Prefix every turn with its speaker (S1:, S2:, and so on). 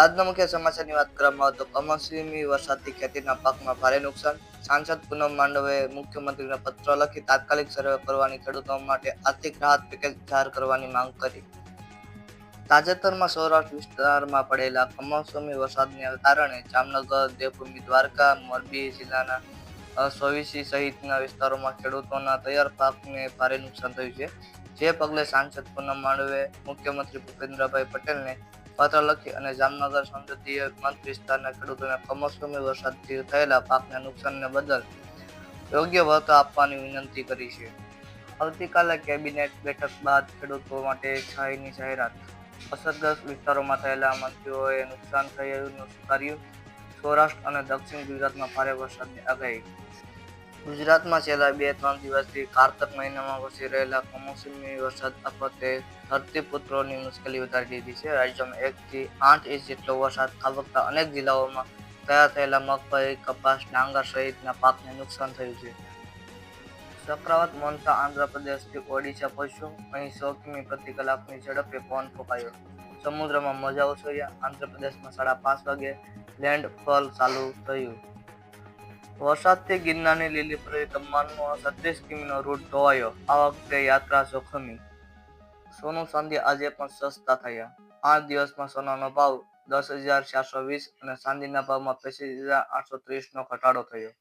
S1: આજના મુખ્ય સમાચારની વાત કરવામાં આવે તો કમોસમી વરસાદથી ખેતીના પાકમાં ભારે નુકસાન. સાંસદ પૂનમ માંડવે મુખ્યમંત્રીને પત્ર લખી તાત્કાલિક સર્વે કરવાની ખેડૂતો માટે આર્થિક રાહત પેકેજ જાહેર કરવાની માંગ કરી. તાજેતરમાં સૌરાષ્ટ્ર વિસ્તારમાં પડેલા કમોસમી વરસાદને કારણે જામનગર, દેવભૂમિ, દ્વારકા, મોરબી જિલ્લાના સોવીસી સહિતના વિસ્તારોમાં ખેડૂતોના તૈયાર પાકને ભારે નુકસાન થયું છે. જે પગલે સાંસદ પૂનમ માંડવે, મુખ્યમંત્રી ભૂપેન્દ્રભાઈ પટેલને પત્ર લખી અને જામનગર સંસદીય મત વિસ્તારના ખેડૂતોને કમોસમી વરસાદથી થયેલા પાકના નુકસાનને બદલ યોગ્ય વળતર આપવાની વિનંતી કરી છે. આવતીકાલે કેબિનેટ બેઠક બાદ ખેડૂતો માટે સહાયની જાહેરાત. અસરગ્રસ્ત વિસ્તારોમાં થયેલા મંત્રીઓએ નુકસાન થયેલું કર્યું. સૌરાષ્ટ્ર અને દક્ષિણ ગુજરાતમાં ભારે વરસાદની આગાહી. ગુજરાતમાં છેલ્લા બે ત્રણ દિવસથી કારતક મહિનામાં વસી રહેલા કમોસમી વરસાદ આફતે ધરતીપુત્રોની મુશ્કેલી વધારી દીધી છે. રાજ્યમાં એકથી આઠ ઇંચ જેટલો વરસાદ ખાબકતા અનેક જિલ્લાઓમાં તૈયાર થયેલા મગફળી, કપાસ, ડાંગર સહિતના પાકને નુકસાન થયું છે. ચક્રવાત મોનતા આંધ્રપ્રદેશથી ઓડિશા પહોંચ્યું. અહીં સો કિમી પ્રતિ કલાકની ઝડપે પવન ફૂંકાયો. સમુદ્રમાં મોજા ઉછળ્યા આંધ્રપ્રદેશમાં સાડા પાંચ વાગે લેન્ડફોલ ચાલુ થયું. વરસાદથી ગિરનારની લીલી પરી તમામનો છત્રીસ કિમીનો રૂટ ધોવાયો. આ વખતે યાત્રા જોખમી. સોનું ચાંદી આજે પણ સસ્તા થયા. આઠ દિવસમાં સોનાનો ભાવ દસ હજાર ચારસો વીસ અને ચાંદીના ભાવમાં પચીસ હજાર આઠસો ત્રીસનો ઘટાડો થયો.